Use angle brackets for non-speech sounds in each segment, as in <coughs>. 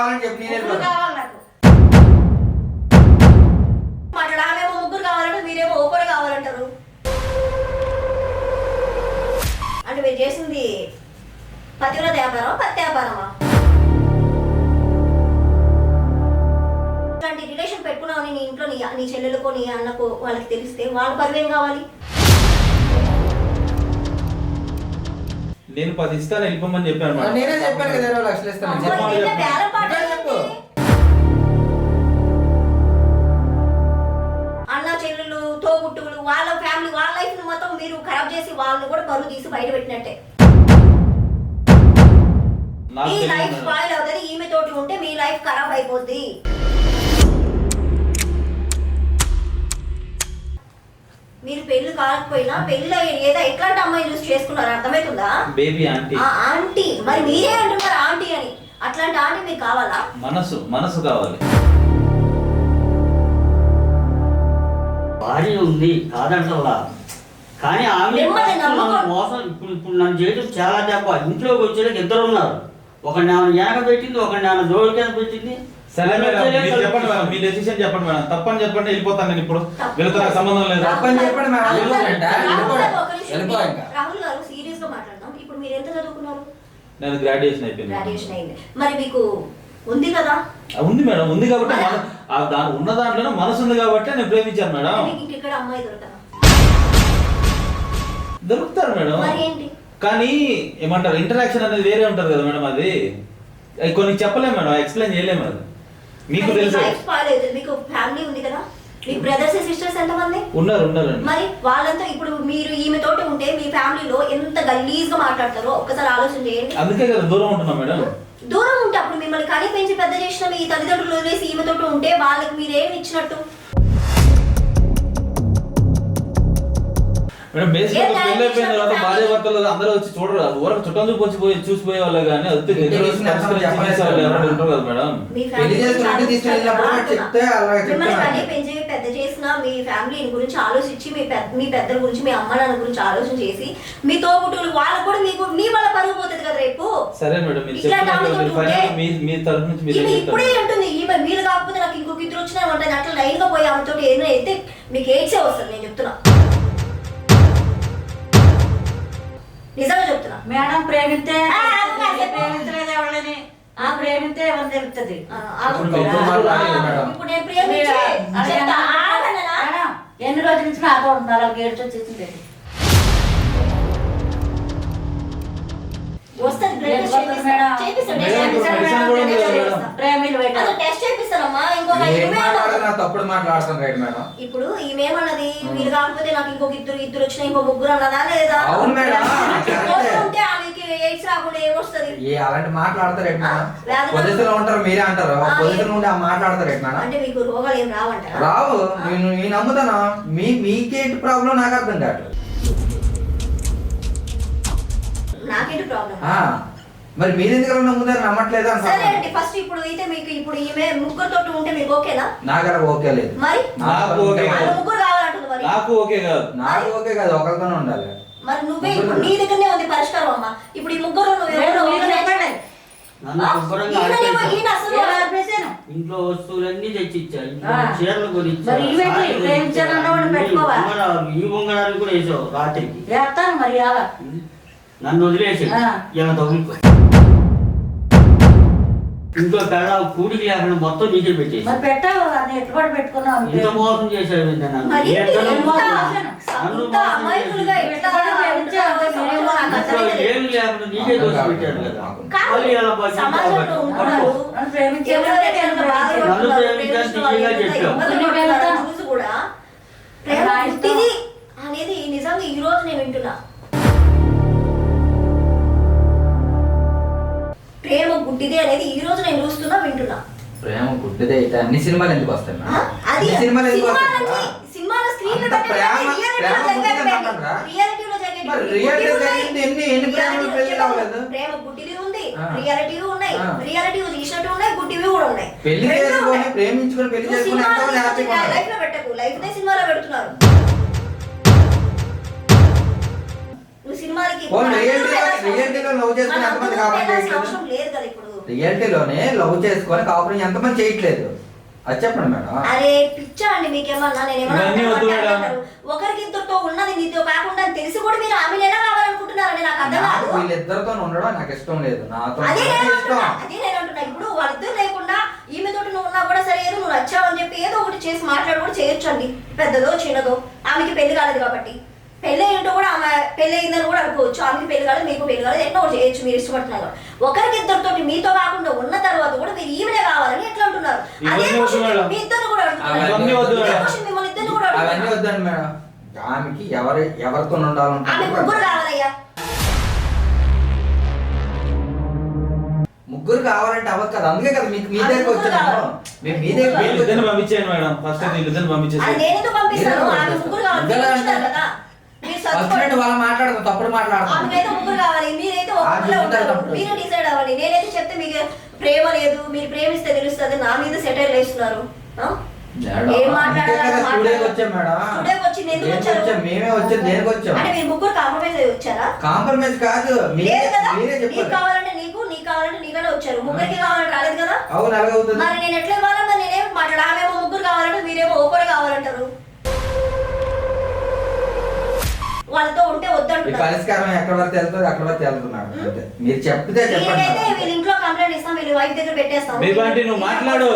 కావాలని చెప్పి నేను ముగ్గురు వెళ్ళిపోతాను కావాలి నాకు. మాట్లాడు. ఆమెమో ముగ్గురు కావాలంటే మీరేమో ఒకరు కావాలంటారు. అంటే మీరు చేసింది పతివ్రత వ్యాపారమా పత్తి వ్యాపారమా? ఇట్లాంటి రిలేషన్ పెట్టుకున్నావని నీ ఇంట్లో నీ నీ చెల్లెలకో నీ అన్నకో వాళ్ళకి తెలిస్తే వాళ్ళ పరువేం కావాలి? నేను పది ఇస్తాను వెళ్ళిపోమని చెప్పాను మేడం. నేనే చెప్పాను కదా ఇరవై లక్షలు ఇస్తాను అమ్మో, చెప్పాలి ఇదంతా చెప్పు. బేరం పాట నిజం చెప్పు. ఏంటి? అన్న చెల్లెలు తోబుట్టువులు వాళ్ళ ఫ్యామిలీ వాళ్ళ లైఫ్ని మొత్తం మీరు ఖరాబ్ చేసి వాళ్ళని కూడా పరువు తీసి బయట పెట్టినట్టే మీ లైఫ్. స్పాయిల్ అవుతుంది ఈమె తోటి ఉంటే మీ లైఫ్ ఖరాబ్ అయిపోద్ది మీరు పెళ్ళి కాకపోయినా పెళ్ళి ఏదో ఎట్లాంటి అమ్మాయి చూసి చేసుకున్నారు అర్థమవుతుందా? బేబీ ఆంటీ ఆ ఆంటీ మరి మీరే అంటున్నారు ఆంటీ అని. అట్లాంటి ఆంటీ మీకు కావాలా? మనసు మనసు కావాలి. భార్య ఉంది కాదంటల్లా కానీ ఆమె నన్ను మోసం ఇప్పుడు ఇప్పుడు నన్ను చేయడం చాలా దెబ్బ ఇంట్లోకి వచ్చేలాగా ఇద్దరు ఉన్నారు ఒకరిని ఆమె వెనక పెట్టింది ఒకరిని ఆమె దోడి కింద పెట్టింది. సరే మేడం మీరు చెప్పండి మేడం. మీ డెసిషన్ చెప్పండి మేడం. తప్పని చెప్పండి వెళ్ళిపోతాను నేను ఇప్పుడు. వీళ్ళతో నాకు సంబంధం లేదు? తప్పని చెప్పండి మేడం. రాహుల్ గారు, సీరియస్గా మాట్లాడదాం. ఇప్పుడు మీరు ఎంత చదువుకున్నారు? నేను గ్రాడ్యుయేషన్ అయిపోయింది. గ్రాడ్యుయేషన్ అయింది. మరి మీకు ఉంది కదా? ఉంది మేడం ఉంది కాబట్టి దాని ఉన్న దాంట్లోనే మనసు ఉంది కాబట్టి నేను ప్రేమించాను మేడం. ఇక్కడ అమ్మాయి దొరకదా? దొరుకుతారు మేడం. మరి ఏంటి? కానీ ఏమంటారు ఇంటరాక్షన్ అనేది వేరే ఉంటుంది కదా మేడం అది. కొన్ని చెప్పలేము మేడం ఎక్స్ప్లెయిన్ చేయలేము అది మీకు తెలుసు. బాగాలేదు మీకు ఫ్యామిలీ ఉంది కదా? మీ బ్రదర్స్ సిస్టర్స్ ఎంతమంది? ఉన్నారు ఉన్నారండి. మరి వాళ్ళంతా ఇప్పుడు మీరు ఈమె తోటి ఉంటే మీ ఫ్యామిలీలో ఎంత గలీజ్గా మాట్లాడతారో ఒక్కసారి ఆలోచన చేయండి. అందుకే కదా దూరం ఉంటున్నాం మేడం. దూరం ఉంటే అప్పుడు మిమ్మల్ని కని పెంచి పెద్ద చేసిన మీ తల్లిదండ్రులు వదిలేసి ఈమె తోటి ఉంటే వాళ్ళకి మీరేమి ఇచ్చినట్టు? మేడం బేసిక్ ఏం న్యాయం పెళ్ళి అయిపోయిన తర్వాత చేసినట్టు భార్య భర్తలు అందరూ వచ్చి చూడరు ఊరకు చుట్టం చూపు వచ్చి పోయి చూసిపోయే వాళ్ళే కానీ అది వాళ్ళు మేడం. ఉంటారు కదా పెళ్ళి తీసుకెళ్ళినప్పుడు? చెప్తే అలాగే చెప్తాను. పెంచి పెద్ద చేసిన మీ ఫ్యామిలీ గురించి ఆలోచించి మీ పెద్ద మీ పెద్దల గురించి మీ అమ్మ నాన్న గురించి ఆలోచన చేసి మీ తోబుట్టువులు వాళ్ళకు కూడా మీకు మీ వల్ల పరుగు పోతుంది కదా రేపు సరే మేడం మీరు మీ మీ తరఫు నుంచి మీరు ఇప్పుడే అంటుంది ఈమె మీరు కాకపోతే నాకు ఇంకొక ఇద్దరు వచ్చినా ఉంటుంది అట్లా లైన్గా పోయి ఆమెతో ఏదైనా అయితే మీకు ఎయిడ్సే వస్తుంది నేను చెప్తున్నా నిజంగా చెప్తున్నా. మేడం ప్రేమిస్తే. ప్రేమించలేదు ఎవరిని ఆ ప్రేమిస్తే ఎవరు తెలుస్తుంది. ఇప్పుడు నేను ప్రేమించి ఎన్ని రోజుల నుంచి నాతో ఉంటున్నారు వాళ్ళకి ఏడుచు వచ్చేసింది తప్పుడు మాట్లాడుతాను రైట్ మేడం. ఇప్పుడు ఈమెమన్నది మీరు కాకపోతే నాకు ఇంకొక ఇద్దరు ఇద్దరు వచ్చిన ఇంకో ముగ్గురు అన్నదా లేదా? అవును మేడం, కరెక్టే. ఉంటే ఆమెకి ఎయిడ్స్ రాకుండా ఏమొస్తుంది? ఏ అలాంటి మాట్లాడతారు మేడం. పొజిషన్ ఉంటారు మీరే అంటారు. ఆ, పొజిషన్ ఉండి ఆ మాట్లాడతారు రేట్ మేడం. అంటే మీకు రోగాలు ఏం రావంటారా? రావు. నేను నేను నమ్ముతాను? మీ మీకేంటి ప్రాబ్లం? నాకు అర్థం కాదు నాకేంటి ప్రాబ్లం ఆ, మరి మీరు ఎందుకు నమ్ముతారు నమ్మట్లేదు సరే అండి ఫస్ట్ ఇప్పుడు అయితే మీకు ఇప్పుడు ఈమె ముగ్గురు తోటి ఉంటే మీకు ఓకేనా? నాకు అలా ఓకే లేదు. మరి? నాకు ఓకే కాదు. ముగ్గురు కావాలంటుంది మరి. నాకు ఓకే కాదు. నాకు ఓకే కాదు ఒకరితోనే ఉండాలి. మరి నువ్వే ఇప్పుడు నీ దగ్గరనే ఉంది పరిష్కారం అమ్మా. ఇప్పుడు ఈ ముగ్గురు నువ్వు ఎవరో మీరు ఒకరిని- చెప్పండి. ఇంట్లో వస్తువులన్నీ తెచ్చిచ్చా? ఇంట్లో ఆ. చీరలు కొనిచ్చా? మరి ఇవేంటి? సారీలు ప్రేమించాను కొనిచ్చా, అన్నవాడిని అన్ని పెట్టుకోవా? ఉంగరాలు, ఈ ఉంగరాలు కూడా వేసావు రాత్రికి. వేస్తాను మరి నన్ను వదిలేసి. ఇలా తగులుకో. ఇంట్లో పెళ్ళ కూడికి లేకుండా మొత్తం నీకే పెట్టేసి. ఇంత మోసం చేశాడు లేకుండా నీకే దోషి పెట్టాడు కదా. మళ్ళీ. నన్ను ప్రేమించిన అనేది నిజంగా ఈ రోజు నేను వింటున్నా. ప్రేమ గుడ్డిది అనేది ఈ రోజు నేను చూస్తున్నా వింటున్నా ప్రేమ గుడ్డిదే అయితే అన్ని సినిమాలు ఎందుకు వస్తాయి? అది సినిమాలు ఎందుకు సినిమాలన్నీ వస్తాయి సినిమాల స్క్రీన్ ప్రేమ- గుడ్డిది? రియాలిటీలో? ప్రేమ ఉంది. రియాలిటీ ఉన్నాయి. రియాలిటీ తీసినట్టు ఉన్నాయి గుడ్డివి కూడా ఉన్నాయి పెళ్ళి. ప్రేమించుకొని పెళ్ళి చేసుకుని లైఫ్లో పెట్టకు లైఫ్ నే సినిమాలో పెడుతున్నారు నువ్వు సినిమాలకి ఓ, మన రియాలిటీలో- అందరూ వెళ్ళాల్సిన రియాలిటీలో లవ్ చేసుకుని ఎంతమంది లేదు కదా ఇప్పుడు. రియాలిటీలోనే లవ్ చేసుకొని కాపురం ఎంతమంది చేయట్లేదు. అది చెప్పండి మేడం. అరే పిచ్చా అండి మీకేమన్నా నేను ఇవన్నీ వద్దు మేడం. ఒకరికి ఇద్దరితో ఉన్నది నీతో కాకుండా తెలిసి కూడా మీరు ఆమెను ఎలా కావాలనుకుంటున్నారని నాకు అర్థం నాకు కాదు వీళ్ళిద్దరితో ఉండడం నాకు ఇష్టం లేదు. నాతో అదే నేను అంటున్నా ఇష్టం. అదే నేను అంటున్నా. ఇప్పుడు వాళ్ళిద్దరు లేకుండా ఈమె తోటి నువ్వు ఉన్నా కూడా సరే ఏదో నువ్వు నచ్చావు అని చెప్పి ఏదో ఒకటి చేసి మాట్లాడు కూడా చేయొచ్చు అండి పెద్దదో చిన్నదో. ఆమెకి పెళ్ళి కాలేదు కాబట్టి. పెళ్ళి ఏంటో కూడా ఆమె పెళ్ళి అయిందని కూడా అనుకోవచ్చు. ఆమెకి పెళ్ళి కాలేదు మీకు పెళ్ళి కాలేదు ఎన్నో చేయొచ్చు మీరు ఇష్టపడుతున్నారు. ఒకరికి ఇద్దరితో మీతో కాకుండా ఉన్న తర్వాత కూడా మీరు ఈమెనే కావాలని ఎట్లా అంటున్నారు? అదే మేడం. మీ ఇద్దరు కూడా అడుగుతున్నారు. అవన్నీ వద్దు ఇదే మేడం. క్వశ్చన్ మిమ్మల్ని ఇద్దరు కూడా అవన్నీ అడుగుతున్నారు. వద్దండి మేడం. ఆమెకి ఎవరి ఎవరితో ఆమె ముగ్గురు ఉండాలంటే కావాలయ్యా. ముగ్గురు కావాలంటే అవ్వదు కదా. అందుకే కదా మీకు మీ దగ్గరకు ముగ్గురు వచ్చాను. మేము మీ దగ్గర పంపించాను మేడం. ఫస్ట్ పంపించేసి వచ్చినట్టు వాళ్ళు మాట్లాడదు తప్పుడు మాట్లాడతాం ఆమెకైతే ముగ్గురు కావాలి మీరైతే ఆ ఒక్కరే చూస్తారు ఉంటారు. మీరు డిసైడ్ అవ్వండి నేనైతే చెప్తే మీకు ప్రేమ లేదు మీరు ప్రేమిస్తే తెలుస్తుంది నా మీద సెటైల్ వేస్తున్నారు కాంప్రమైజ్ కాదు కావాలంటే నీకు నీకు కావాలంటే నీకనే వచ్చారు. ముగ్గురికి కావాలంటే రాలేదు కదా? మరి నేను ఎట్లా ఇవ్వాలా? మరి నేనేం మాట్లాడా ఆమెమో ముగ్గురు కావాలంటే మీరేమో ఒకరు కావాలంటారు. వాళ్ళతో ఉంటే ఈ వద్దంటున్నారు పరిష్కారం ఎక్కడ వరకు వెళ్తుంది అక్కడ వరకు వెళ్తున్నాడు అంతే మీరు చెప్తే చెప్పండి నేనైతే. వీళ్ళ ఇంట్లో కంప్లైంట్ ఇస్తాం వీళ్ళ వైఫ్ దగ్గర పెట్టేస్తాం బేబీ ఆంటీ, నువ్వు మాట్లాడు.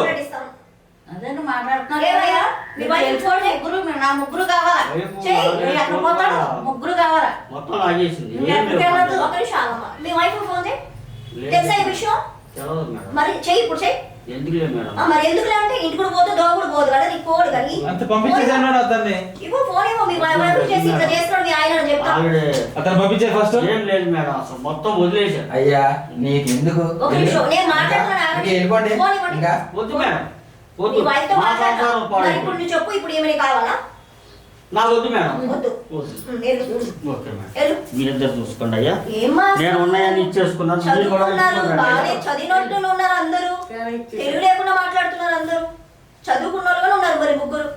అదే నువ్వు మాట్లాడుతున్నావు ఏమయ్యా? కదా? మీ వైఫ్ చూడండి. ముగ్గురు నా ముగ్గురు కావాలా చెయ్యి. ఎక్కడ పోతాడు ముగ్గురు కావాలా మొత్తం లాగేసింది ఎక్కడికి. ఒక నిమిషం ఆగమ్మా. మీ వైఫ్ ఫోన్ చేయి. తెలుసా ఈ విషయం మరి చెయ్యి ఇప్పుడు చెయ్యి ఎందుకులే మేడం? ఆ, మరి ఎందుకులే అంటే ఇంటికి కూడా పోతే దోమ కూడా పోదు కదా నీకు పోడు కానీ. అంత పంపించేసాను మేడం అతన్ని. ఇవ్వు ఫోన్ ఇవ్వు మీ వైఫ్ చేసి ఇట్లా చేస్తున్నాడు మీ ఆయన అని చెప్తా. ఆవిడ అతను పంపించే ఫస్ట్? ఏం లేదు మేడం అసలు మొత్తం వదిలేశారు అయ్యా నీకు ఎందుకు ఒక నిమిషం నేను మాట్లాడుతున్నాను ఇంకా ఆగండి. వెళ్ళిపోండి. ఫోన్ ఇవ్వండి. ఇంకా? వద్దు మేడం మీ వద్దు వైఫ్తో మా మాట్లాడతా. సంసారం మరి ఇప్పుడు నువ్వు చెప్పు ఇప్పుడు ఏమైనా కావాలా? నాకు వద్దు మేడం. వద్దు. వద్దు. మీరిద్దరు చూసుకోండి అయ్యా? నేను ఉన్నాయని ఇచ్చేసుకున్నాను. చదివినట్లు ఉన్నారు అందరూ. తెలుగు లేకుండా మాట్లాడుతున్నారు అందరూ. చదువుకున్న వాళ్ళు కూడా ఉన్నారు మరి ముగ్గురు.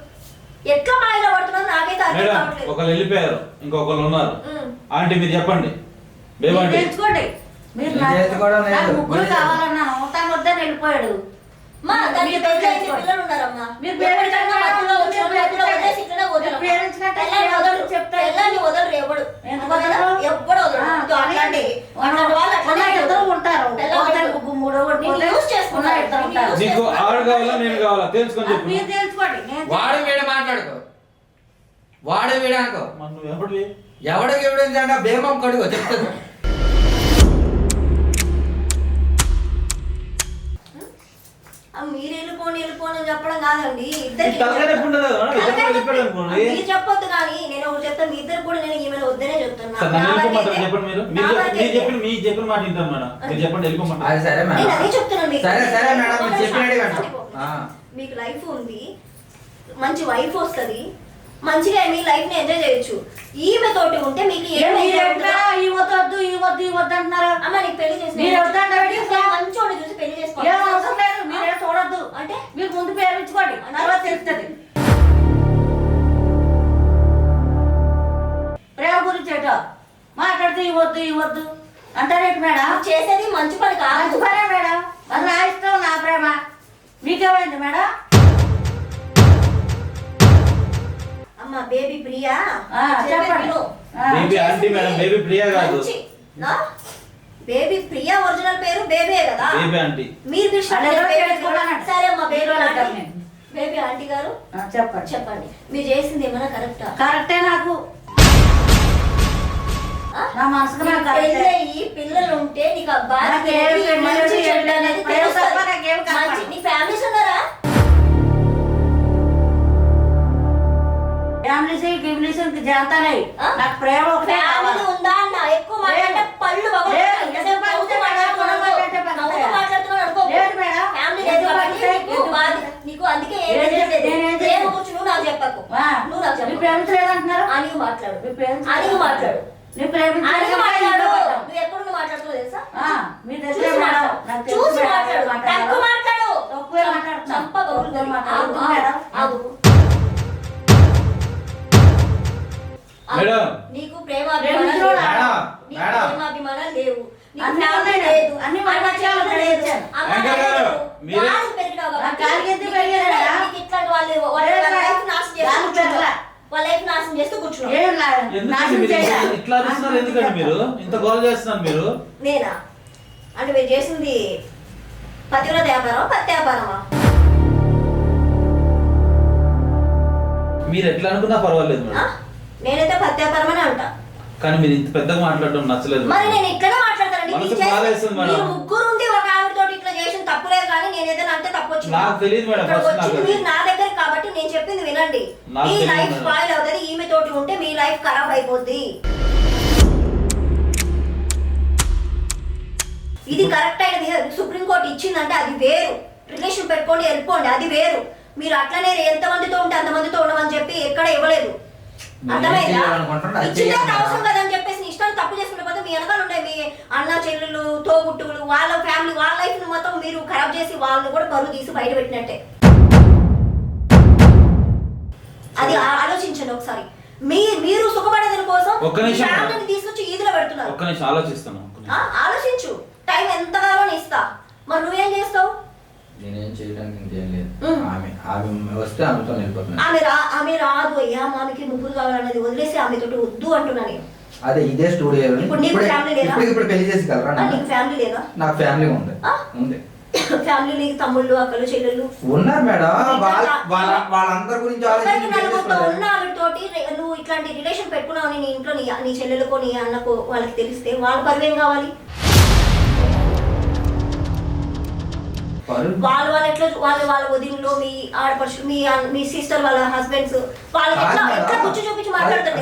ఎట్లా మాయలో పడుతున్నారు? నాకైతే అర్థం కావట్లేదు. ఒకళ్ళు వెళ్ళిపోయారు. ఇంకొకళ్ళు ఉన్నారు. ఆంటీ మీరు చెప్పండి. మీరు తెలుసుకోండి మీరు ముగ్గురు కావాలన్నాను తను వద్దని వెళ్ళిపోయాడు. మా దానికి మీరు పెళ్ళి అయింది, తెలుసుకోండి. పిల్లలు ఉన్నారమ్మా మీరు ఎప్పటికైనా పేరెంట్స్ మధ్యలో మీరు వచ్చిన పేరెంట్స్ మధ్యలో వదిలేసి ఇట్లనే వదలరు. మీరు పేరెంట్స్ కంటే పిల్లల్ని వదలరు. చెప్తారు. పిల్లల్ని వదలరు ఎవడు ఎందుకు అర్థమైందా? వదలరు? ఎవ్వడు వదలరు. ఆ, ఇదో అట్లాంటి అట్లాంటి వాళ్ళు ఉన్న అట్లానే ఇద్దరు ఉంటారు పిల్లలు పోతే వదలరు. ముగ్గురు మూడో ఒకటి నిన్ను పోతే యూజ్ చేసుకుంటారు. ఉన్న ఇద్దరు నిన్ను ఉంటారు యూజ్ నీకు ఆవిడ కావాలా నేను కావాలా తెలుసుకొని చెప్పు మీరు తెలుసుకోండి వాడు వీడు మాట్లాడుకో వాడు వీడు అనుకో ఎవడికి భీమం కడుగో చెప్తాను మీరు వెళ్ళిపోండి వెళ్ళిపోండి అని చెప్పడం కాదండి. ఇద్దరికి. మీరు చెప్పొద్దు కానీ నేను ఒకటి చెప్తాను మీ ఇద్దరు కూడా నేను ఈమె వద్దనే చెప్తున్నా. మీకు. లైఫ్ ఉంది. మంచి వైఫ్ వస్తది. మంచిగా మీ లైఫ్ని ఎంజాయ్ చేయొచ్చు. ఈమె తోటి ఉంటే మీకు ఏం ఏం మీరు enjoy ఎట్లా ఉండదు. ఈ వద్దు ఈ వద్దు ఈ వద్దు అంటున్నారు. అమ్మ నీకు పెళ్ళి చేసి మీరు వద్దంటారు ఏంటి? మంచోడు చూసి పెళ్ళి చేసుకోవాలి. అవసరం లేదు మీరే చూడొద్దు. అంటే మీరు ముందు పేరించుకోండి తర్వాత తెలుస్తుంది. బేబీ మేడం బేబీ ప్రియా కాదు? బేబీ ప్రియా ఒరిజినల్ పేరు బేబే కదా? బేబీ ఆంటీ మీరు పెట్టుకున్నానంట. సరే అమ్మా బేబీ మీరు ఆంటీ. బేబీ ఆంటీ గారు? ఆ, చెప్పండి. చెప్పండి. మీరు చేసింది ఏమైనా కరెక్టా కరెక్టే నాకు. నా మనసుకు పెళ్ళయి పిల్లలు ఉంటే నీకు పెళ్ళి మంచి చెడ్డ అనేది. తెలుస్తుంది. నీ ఫ్యామిలీస్ ఉన్నారా? ఫ్యామిలీస్ గిమిలీస్ ఆ? నాకు ప్రేమ ఒకటే కావాలి. ఉందా అన్న ఎక్కువ మాట్లాడితే. పళ్ళు పగలగొడతాయి. లేదు. ఎంతసేపు నవ్వుతూ ఎందుకు మాట్లాడుతున్నావు మాట్లాడుతున్నావు? అనుకో. నవ్వుతూ మాట్లాడుతున్నావు అనుకో. లేదు మేడం. ఫ్యామిలీ లేదు ఎందుకు కాబట్టి అంటే నీకు ఎందుకు? బాధ నీకు అందుకే ఏం ఏం తెలియదు. చేయ- నేనేం ప్రేమ. గురించి నువ్వు నాకు చెప్పకు ఆ, నువ్వు నాకు మీ చెప్పకు ప్రేమించలేదంటున్నారు అనిగి మాట్లాడు మీ ప్రేమించలేదు. అనిగి మాట్లాడు నీ ప్రేమించలేదు అనిగి కాబట్టి మాట్లాడు ఇంట్లో. నువ్వు ఎక్కడ నువ్వు మాట్లాడుతున్నావు తెలుసా ఆ, మీ దగ్గర చూసి మేడం మాట్లాడు. తెలుసు చూసి మేడం, మాట్లాడు. తక్కువ మాట్లాడు తక్కువే మాట్లాడుతున్నా. చంప పగులుతుంది. తక్కువే. ఆగు. ఆగు. మేడం. నీకు ప్రేమ అభిమానాలు? లేవు. మీరే- ఇట్లా- ఎందుకండి మీరు చేయరా? ఇట్లా అరుస్తున్నారు ఎందుకండి మీరు? ఇంత గోల్ చేస్తున్నారు మీరు? నేనా? అంటే మీరు చేసింది పతివ్రత వ్యాపారమా పత్తి వ్యాపారమా? మీరు ఎట్లా అనుకున్నా పర్వాలేదు? మేడం. నేనైతే అని అంటా. కానీ మీరు ఇంత పెద్దగా మాట్లాడడం నచ్చలేదు. మరి నేను ఇట్లనే మాట్లాడతానండి. మనసు మీరు చేసిన- బాధేస్తుంది మేడం. మీరు ముగ్గురు ఉండి ఒక ఆవిడతో ఇట్లా చేసిన తప్పులేదు కానీ నేను ఏదైనా అంటే తప్పు వచ్చింది. నాకు తెలియదు మేడం, ఇక్కడ ఫస్ట్ వచ్చింది మీరు నా దగ్గర కాబట్టి నేను చెప్పింది వినండి. నాకు మీ తెలియదు లైఫ్ మేడం. స్పాయిల్ అవుతుంది ఈమె తోటి ఉంటే మీ లైఫ్ ఖరాబ్ అయిపోద్ది. ఇది కరెక్ట్ అయిన బిహేవియర్ సుప్రీంకోర్టు ఇచ్చిందంటే అది వేరు. రిలేషన్ పెట్టుకోండి వెళ్ళిపోండి అది వేరు. మీరు అట్లనే ఎంతమందితో ఉంటే అంతమందితో ఉండమని చెప్పి ఎక్కడ ఇవ్వలేదు. అవసరం. కదని చెప్పేసి నీ ఇష్టాన్ని తప్పు చేసుకుంటే పోతే మీ వెనకాల ఉండే మీ అన్న చెల్లెలు తోబుట్టువులు వాళ్ళ ఫ్యామిలీ వాళ్ళ లైఫ్ని మొత్తం మీరు ఖరాబ్ చేసి వాళ్ళని కూడా బరువు తీసి బయట పెట్టినట్టే. అది ఆలోచించండి ఒకసారి. మీ మీరు సుఖపడేదాని కోసం ఒక్క నిమిషం. ఫ్యామిలీని తీసుకొచ్చి ఈదులో పెడుతున్నారు. ఒక్క నిమిషం ఆలోచిస్తాను ఆలోచించు. టైం ఎంత కావాలని ఇస్తా. మరి నువ్వేం చేస్తావు? నేనేం చేయడానికి ఇంకేం లేదు. ఆమె ఆమె వస్తే ఆమెతో వెళ్ళిపోతున్నాను ఆమె రా ఆమె రాదు అయ్యా ఆమెకి ముగ్గురు కావాలన్నది వదిలేసి ఆమె తోటి వద్దు అంటున్నా నేను. అదే ఇదే స్టూడియో ఇప్పుడు నీకు లేదా? ఇప్పుడు ఇప్పుడు పెళ్ళి చేసి నీకు ఫ్యామిలీ లేదా? నాకు ఫ్యామిలీ ఉంది? ఉంది. <coughs> ఫ్యామిలీ నీకు తమ్ముళ్ళు అక్కలు చెల్లెళ్ళు? ఉన్నారు మేడం. వాళ్ళ వాళ్ళందరి గురించి ఆలోచించి రే- నువ్వు ఇట్లాంటి రిలేషన్ పెట్టుకున్నావు నీ ఇంట్లో నీ నీ చెల్లెలకో నీ అన్నకో వాళ్ళకి తెలిస్తే వాళ్ళ పరువేం కావాలి? వాళ్ళు వాళ్ళు ఎట్లా వాళ్ళ వాళ్ళ వదినలో మీ ఆడపడుచులు మీ మీ సిస్టర్ వాళ్ళ హస్బెండ్స్ వాళ్ళకి ఎట్లా. ఎట్లా కూర్చో చూపించి మాట్లాడతారు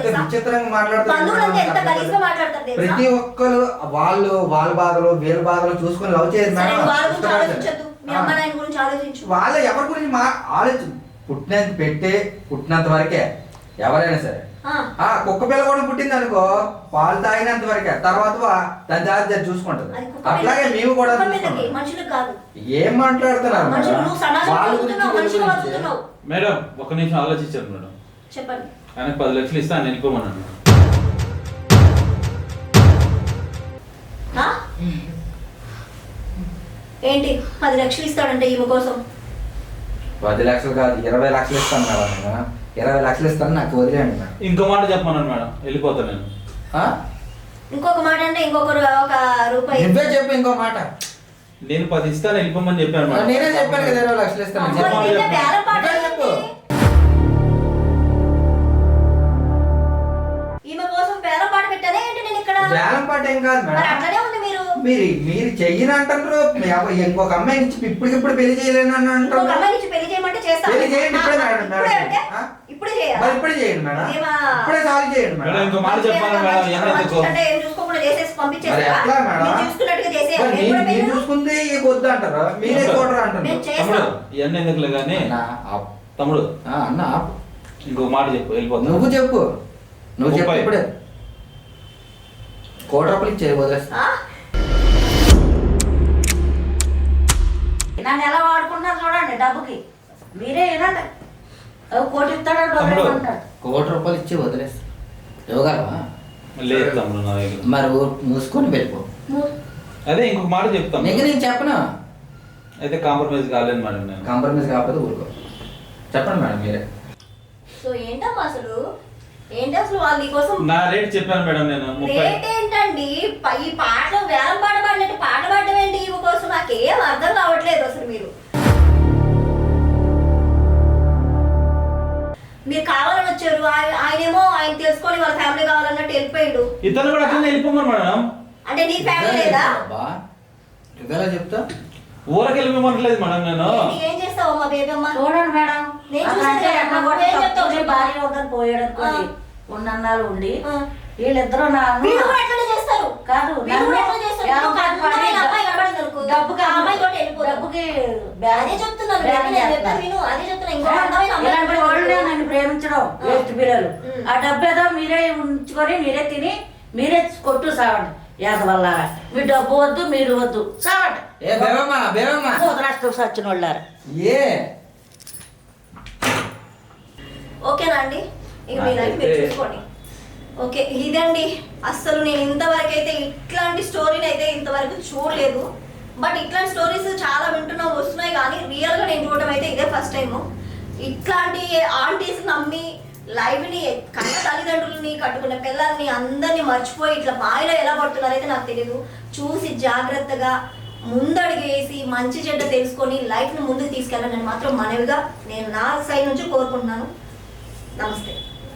బంధువులంతా ఎంత. గలీజ్గా మాట్లాడతారు ప్రతి ఒక్కరు వాళ్ళు వాళ్ళ బాధలు వీళ్ళ బాధలు చూసుకొని లవ్ నువ్వు వాళ్ళ గురించి. ఆలోచించద్దు. మీ అమ్మ నాయన గురించి ఆలోచించు. వాళ్ళ ఎవరి గురించి మా ఆలోచన పుట్టినంత పెట్టే పుట్టినంత వరకే ఎవరైనా సరే ఆ. ఆ కుక్క పిల్ల కూడా పుట్టింది అనుకో పాలు తాగినంత వరకే తర్వాత దాని జాగ్రత్త చూసుకుంటది. అట్లాగే మేము కూడా ఏం మాట్లాడుతున్నారు? మేడం? ఒక నిమిషం ఆలోచించారు మేడం. చెప్పండి. ఆయనకు పది లక్షలు ఇస్తే ఆయన మేడం. ఆ? ఏంటి? పది లక్షలు ఇస్తాడంటే ఈమె కోసం? పది లక్షలు కాదు ఇరవై లక్షలు ఇస్తాను మేడం నేను. ఇరవై లక్షలు ఇస్తాను నాకు వదిలేయండి మేడం. ఇంకో మాట చెప్పమన్నాను మేడం వెళ్ళిపోతాను నేను. ఆ? ఇంకొక మాట అంటే ఇంకొకరు ఒక రూపాయి. నువ్వే చెప్పు ఇంకో మాట. నేను పది ఇస్తాను వెళ్ళిపోమని చెప్పాను మేడం. నేనే చెప్పాను కదా ఇరవై లక్షలు ఇస్తాను అమ్మో, చెప్పాలి, ఇదైతే చెప్పాలి. బేరం పాట ఇంకా చెప్పు. ఏంటి? ఈమె కోసం బేరం పాట పెట్టానే ఏంటి నేను ఇక్కడ? వేలం పాట ఏం కాదు మరి మేడం అట్లనే ఉంది మీరు. మీరు మీరు చెయ్యని అంటారు ఎవ- ఇంకొక అమ్మాయి నుంచి ఇప్పటికిప్పుడు పెళ్ళి చేయలేను అని అంటారు ఇంకొక అమ్మాయి నుంచి పెళ్ళి చేయమంటే చేస్తాను పెళ్ళి చేయండి? ఇప్పుడే మేడం ఇప్పుడే మేడం. అంటే ఆ? ఇప్పుడే మరి చేయాలి ఇప్పుడే చేయండి మేడం. ఏమా? ఇప్పుడే సాల్వ్ చేయండి మేడం. మేడం ఇంకో మాట చెప్పాను మేడం మంచి- ఎందుకు మంచి అంటే ఏం చూసుకోకుండా చేసేసి మరి పంపించేస్తా ఎట్లా మేడం? మీరు చూసుకున్నట్టుగా చేసేయాలి. మరి నేను కూడా నేను- నేను పెళ్ళి- చూసుకుంది ఇక వద్దు అంటారు? మీరే చూడరు అంటారు నేను చే- తమ్ముడు చేస్తాం. ఇవన్నీ ఎందుకులే కానీ అన్న, ఆపు. తమ్ముడు ఆ, అన్న ఆపు. ఇంకో మాట చెప్పు వెళ్ళిపోతాను నువ్వు చెప్పు. నువ్వు చెప్పు ముప్పై. ఇప్పుడే. కోటి రూపాయలు ఇచ్చే వదిలేస్తా. ఆ? నన్ను ఎలా వాడుకుంటున్నారు చూడండి డబ్బుకి. మీరే వినండి ఓ కోటి ఇస్తాడు కోటి రూపాయలు ఇచ్చి వదిలేస్తా. ఇవ్వగలవా? లేదు తమ్ముడు నా దగ్గర. మరి ఊరు మూసుకొని వెళ్ళిపో. ము- అదే ఇంకొక మాట చెప్తాను. నీకు నేను చెప్పను? అయితే కాంప్రమైజ్ కాలేదు మేడం నేను. కాంప్రమైజ్ కాకపోతే ఊరుకో. చెప్పండి మేడం మీరే. సో ఏంటమ్మా అసలు? ఏంటి అసలు వాళ్ళు నీకోసం నా రేట్ చెప్పాను మేడం నేను ముప్పై. రేట్ ఏంటండి? ప- ఈ పాటలు వేలం పాట పాడినట్టు పాట పాడడం ఏంటి? ఇవి కోసం నాకేం అర్థం కావట్లేదు అసలు మీరు. మీరు కావాలని వచ్చారు ఆయ- ఆయనేమో ఆయన తెలుసుకొని వాళ్ళ ఫ్యామిలీ కావాలన్నట్టు వెళ్ళిపోయిండు. ఇతను కూడా అట్లనే వెళ్ళిపోమని మేడం. అంటే నీ ఫ్యామిలీ లేదా? అబ్బా? ఇదెలా చెప్తా? ఊరికి వెళ్ళిపోమనట్లేదు మేడం నేను. ఏం చేస్తావు అమ్మా బేబీ అమ్మ? చూడండి మేడం. నేను చెప్పు. భార్య ఉందని పోయాడు అనుకోండి. ఉన్నన్నాళ్ళు ఉండి. వీళ్ళిద్దరూ నా వీళ్ళు కూడా ఎట్లనే చేస్తారు. కాదు వీళ్ళు కూడా ఎట్లా చేస్తారు. ఎవరు ఒక అందమైన అమ్మాయి కనబడింది అనుకో, డబ్బుకి ఆ అమ్మాయి తోటి వెళ్ళిపోతారు. డబ్బుకి బ్యాగ్ అదే చెప్తున్నాను బ్యాగ్ నేను చెప్పేది చేస్తున్నారు. విను అదే చెప్తున్నా ఇంకో అందమైన అమ్మాయి ఇలాంటి వాళ్ళనే కనబడింది నన్ను ప్రేమించడం వేస్ట్ పిల్లలు. ఆ డబ్బు ఏదో మీరే ఉంచుకొని మీరే తిని మీరే కొట్టు సావండి. యాద వల్ల మీ డబ్బు వద్దు మీరు వద్దు. సావండి. ఏ బేవమ్మా బేవమ్మా రాష్ట్రం సచ్చిన వాళ్ళారా. ఏ? ఓకేనా అండి? ఇక మీ లైఫ్ మీరు చూసుకోండి. ఓకే ఇదండి. అస్సలు నేను ఇంతవరకు అయితే ఇట్లాంటి స్టోరీని అయితే ఇంతవరకు చూడలేదు. బట్ ఇట్లాంటి స్టోరీస్ చాలా వింటున్నా వస్తున్నాయి కానీ రియల్గా నేను చూడడం అయితే ఇదే ఫస్ట్ టైం ఇట్లాంటి ఆంటీస్ నమ్మి లైవ్ని కన్న తల్లిదండ్రులని కట్టుకున్న పిల్లల్ని అందరినీ మర్చిపోయి ఇట్లా బాయిలో ఎలా పడుతున్నారైతే నాకు తెలియదు చూసి జాగ్రత్తగా ముందడుగేసి మంచి చెడ్డ తెలుసుకొని లైఫ్ని ముందుకు తీసుకెళ్ళాలని మాత్రం మనవిగా నేను నా సైడ్ నుంచి కోరుకుంటున్నాను. నమస్తే.